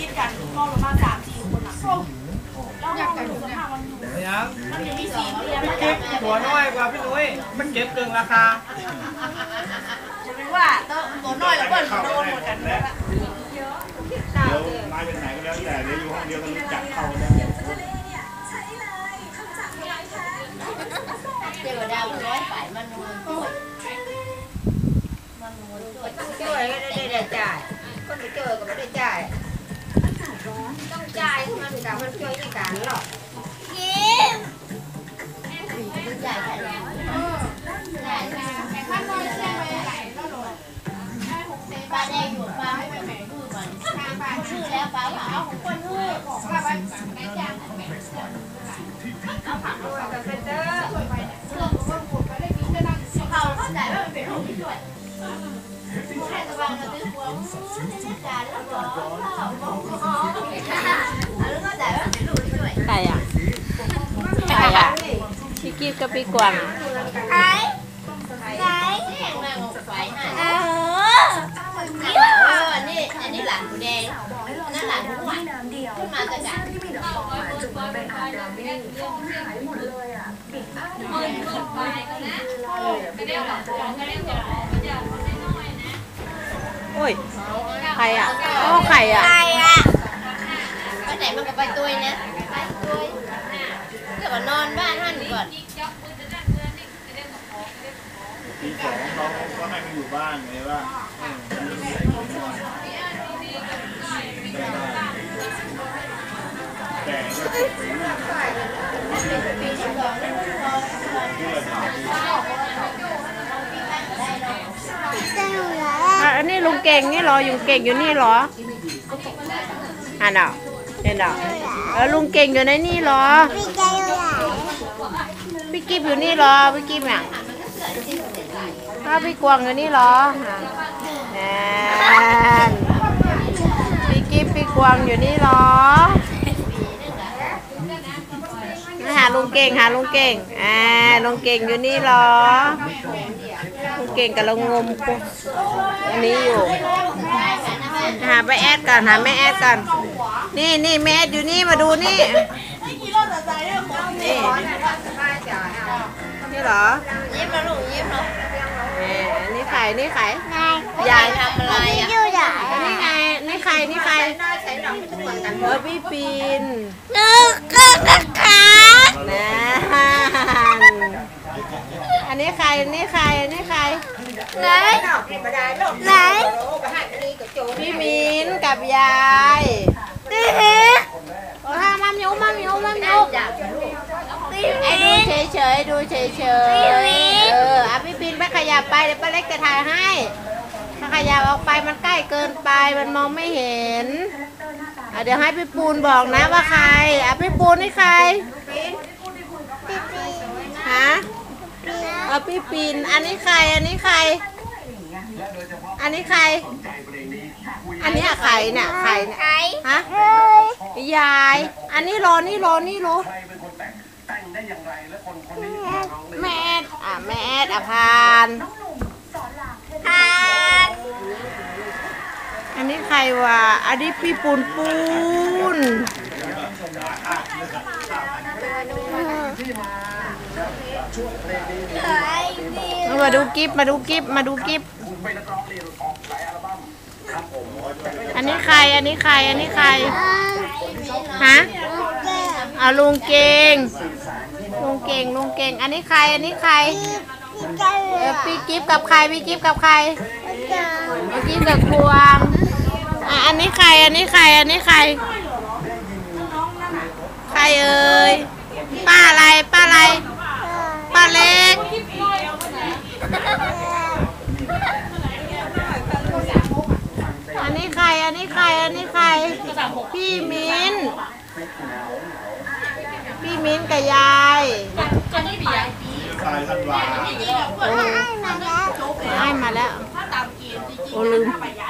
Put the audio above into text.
ติดกันก็ประมาณสามสี่คนอะแล้วห้องมันอยู่สภาพมันอยู่ยังมันจะมีสี่เตียงพี่กิ๊บหัวน้อยกว่าพี่นุ้ยมันเก็บเกินราคาจะเป็นว่าตัวน้อยแล้วเบิ้ลโดนหมดกันหมดละเดี๋ยวมาเป็นไหนก็แล้วแต่เดี๋ยวอยู่ห้องเดียวกันรู้จักเข้าแล้วเดี๋ยวดาวร้อยไปมันนวลช่วยมันนวลช่วยช่วยก็ได้ได้จ่ายคนไปเจอก็ไม่ได้จ่ายต้องจ่ายมันกับมันช่วยในการหรอกผู้ใหญ่แค่ไหนใช่ป้าแดงอยู่ป้าไม่เป็นแม่ดูมันชื่อแล้วป้าว่าเอาของคนฮือของป้าบ้านแม่จ้างแม่เอาผักด้วยกับเป็นเด้อเขาเข้าใจว่ามันเป็นลูกที่ช่วยแค่ตะวันเราตื้อหัวในการแล้วก็เขาบอกอ๋อแล้วก็ใจว่าเป็นลูกที่ช่วย ใครอะใครอะ พี่กิ๊บกับพี่กวางไอ้ไอ้แข่งมาของไฟน่ะเอออันนี้อันนี้หลานกูแดงนั่นหลานกูหวานขึ้นมาจะกันโอ้ยใครอะอ๋อใครอะก็ไหนมันก็ไปตัวนะไปตัวเดี๋ยวก็นอนบ้านท่านก่อน ทีสองเขาก็ให้มันอยู่บ้านไงว่าเออมันใส่ของนอนแต่ก็เปิดไปเรื่อยเพื่ออะอันนี้ลุงเก่งนี่เหรออยู่เก่งอยู่นี่เหรออ่านเอาเห็นเอาเออลุงเก่งอยู่ในนี่เหรอพี่กิ๊บอยู่นี่เหรอพี่กิ๊บอะ อ้าพี่กวางอยู่นี่เหรอแนนพี่กิ๊บพี่กวางอยู่นี่เหรอ หาลุงเก่งหาลุงเก่งอ่าลุงเก่งอยู่นี่เหรอ ลุงเก่งกับเรางมกุอันนี้อยู่ หาไปแอดก่อนหาแม่แอดก่อน นี่นี่แม่แอดอยู่นี่มาดูนี่นี่ นี่เหรอ ยิ้มนะลูกยิ้มเนาะแหมนี่ใครนี่ใครยายทำอะไรอะนี่ไงนี่ใครนี่ใครเออพี่ปีนนึกก็นะคะนะอันนี้ใครอันนี้ใครอันนี้ใครไหนไหนพี่มินกับยาย นี่ โอ้ห้ามัมยุมัมยุมัมยุ จับ ไอ้ดู เฉยเฉยๆดูเฉยเฉยๆเอออะพี่ปินไปขยับไปเดี๋ยวป้าเล็กจะถ่ายให้ถ้าขยับออกไปมันใกล้เกินไปมันมองไม่เห็นอะเดี๋ยวให้พี่ปูนบอกนะว่าใครอะพี่ปูนนี่ใครฮะเอาพี่ปินอันนี้ใครอันนี้ใคร อันนี้ใคร อันนี้อะใครเนี่ยใครเนี่ยใครฮะยาย อันนี้รอนี่รอนี่รอ แม่แอดอะแม่แอดอะพานทาน อันนี้ใครวะ อันนี้พี่ปูนปูนใครนี่มาดูกิฟมาดูกิฟมาดูกิฟอันนี้ใคร อันนี้ใคร อันนี้ใคร ฮะเอาลุงเก่ง งเก่งลุงเก่ง อันนี้ใคร อันนี้ใครเออพี่กิฟกับใครพี่กิฟกับใครเมื่อกี้กับพวงอะอันนี้ใคร อันนี้ใคร อันนี้ใคร ใครเอ่ย ป้าอะไร ป้าอะไร ป้าเล็ก อันนี้ใคร อันนี้ใคร อันนี้ใคร พี่มิ้น พี่มิ้นกับยาย ตายทันวา โอ้ให้มาแล้วถ้าตามเกมจริงโอ้ลืมๆไปย้าย